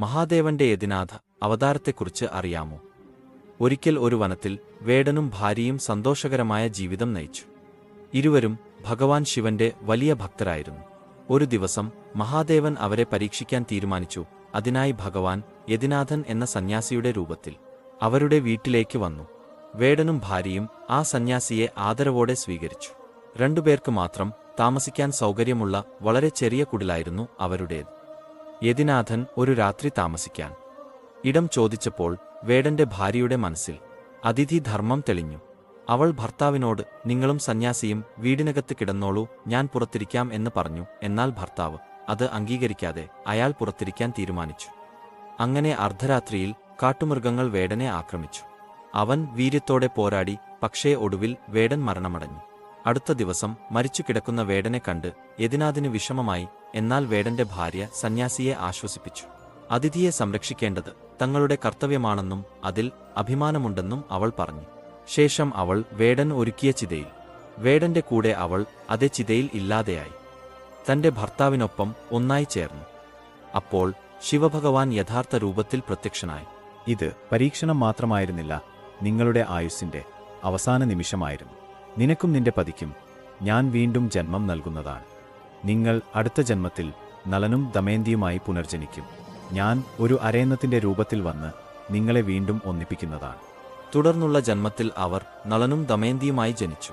മഹാദേവന്റെ യതിനാഥ അവതാരത്തെക്കുറിച്ച് അറിയാമോ? ഒരിക്കൽ ഒരു വനത്തിൽ വേടനും ഭാര്യയും സന്തോഷകരമായ ജീവിതം നയിച്ചു. ഇരുവരും ഭഗവാൻ ശിവന്റെ വലിയ ഭക്തരായിരുന്നു. ഒരു ദിവസം മഹാദേവൻ അവരെ പരീക്ഷിക്കാൻ തീരുമാനിച്ചു. അതിനായി ഭഗവാൻ യതിനാഥൻ എന്ന സന്യാസിയുടെ രൂപത്തിൽ അവരുടെ വീട്ടിലേക്ക് വന്നു. വേടനും ഭാര്യയും ആ സന്യാസിയെ ആദരവോടെ സ്വീകരിച്ചു. രണ്ടുപേർക്ക് മാത്രം താമസിക്കാൻ സൗകര്യമുള്ള വളരെ ചെറിയ കുടിലായിരുന്നു അവരുടേത്. യതിനാഥൻ ഒരു രാത്രി താമസിക്കാൻ. ഇടം ചോദിച്ചപ്പോൾ വേടന്റെ ഭാര്യയുടെ മനസ്സിൽ അതിഥി ധർമ്മം തെളിഞ്ഞു. അവൾ ഭർത്താവിനോട് നിങ്ങളും സന്യാസിയും വീടിനകത്ത് കിടന്നോളൂ ഞാൻ പുറത്തിരിക്കാം എന്ന് പറഞ്ഞു. എന്നാൽ ഭർത്താവ് അത് അംഗീകരിക്കാതെ അയാൾ പുറത്തിരിക്കാൻ തീരുമാനിച്ചു. അങ്ങനെ അർദ്ധരാത്രിയിൽ കാട്ടുമൃഗങ്ങൾ വേടനെ ആക്രമിച്ചു. അവൻ വീര്യത്തോടെ പോരാടി പക്ഷേ ഒടുവിൽ വേടൻ മരണമടഞ്ഞു. അടുത്ത ദിവസം മരിച്ചു കിടക്കുന്ന വേടനെ കണ്ട് യതിനാഥിന് വിഷമമായി എന്നാൽ വേടന്റെ ഭാര്യ സന്യാസിയെ ആശ്വസിപ്പിച്ചു. അതിഥിയെ സംരക്ഷിക്കേണ്ടത് തങ്ങളുടെ കർത്തവ്യമാണെന്നും അതിൽ അഭിമാനമുണ്ടെന്നും അവൾ പറഞ്ഞു. ശേഷം അവൾ വേടൻ ഒരുക്കിയ ചിതയിൽ. വേടന്റെ കൂടെ അവൾ അതേ ചിതയിൽ ഇല്ലാതെയായി. തന്റെ ഭർത്താവിനൊപ്പം ഒന്നായി ചേർന്നു. അപ്പോൾ ശിവഭഗവാൻ യഥാർത്ഥ രൂപത്തിൽ പ്രത്യക്ഷനായി. ഇത് പരീക്ഷണം മാത്രമായിരുന്നില്ല നിങ്ങളുടെ ആയുസ്സിന്റെ അവസാന നിമിഷമായിരുന്നു. നിനക്കും നിന്റെ പതിക്കും ഞാൻ വീണ്ടും ജന്മം നൽകുന്നതാണ്. നിങ്ങൾ അടുത്ത ജന്മത്തിൽ നളനും ദമയന്തിയുമായി പുനർജനിക്കും. ഞാൻ ഒരു അരയന്നത്തിന്റെ രൂപത്തിൽ വന്ന് നിങ്ങളെ വീണ്ടും ഒന്നിപ്പിക്കുന്നതാണ്. തുടർന്നുള്ള ജന്മത്തിൽ അവർ നളനും ദമയന്തിയുമായി ജനിച്ചു.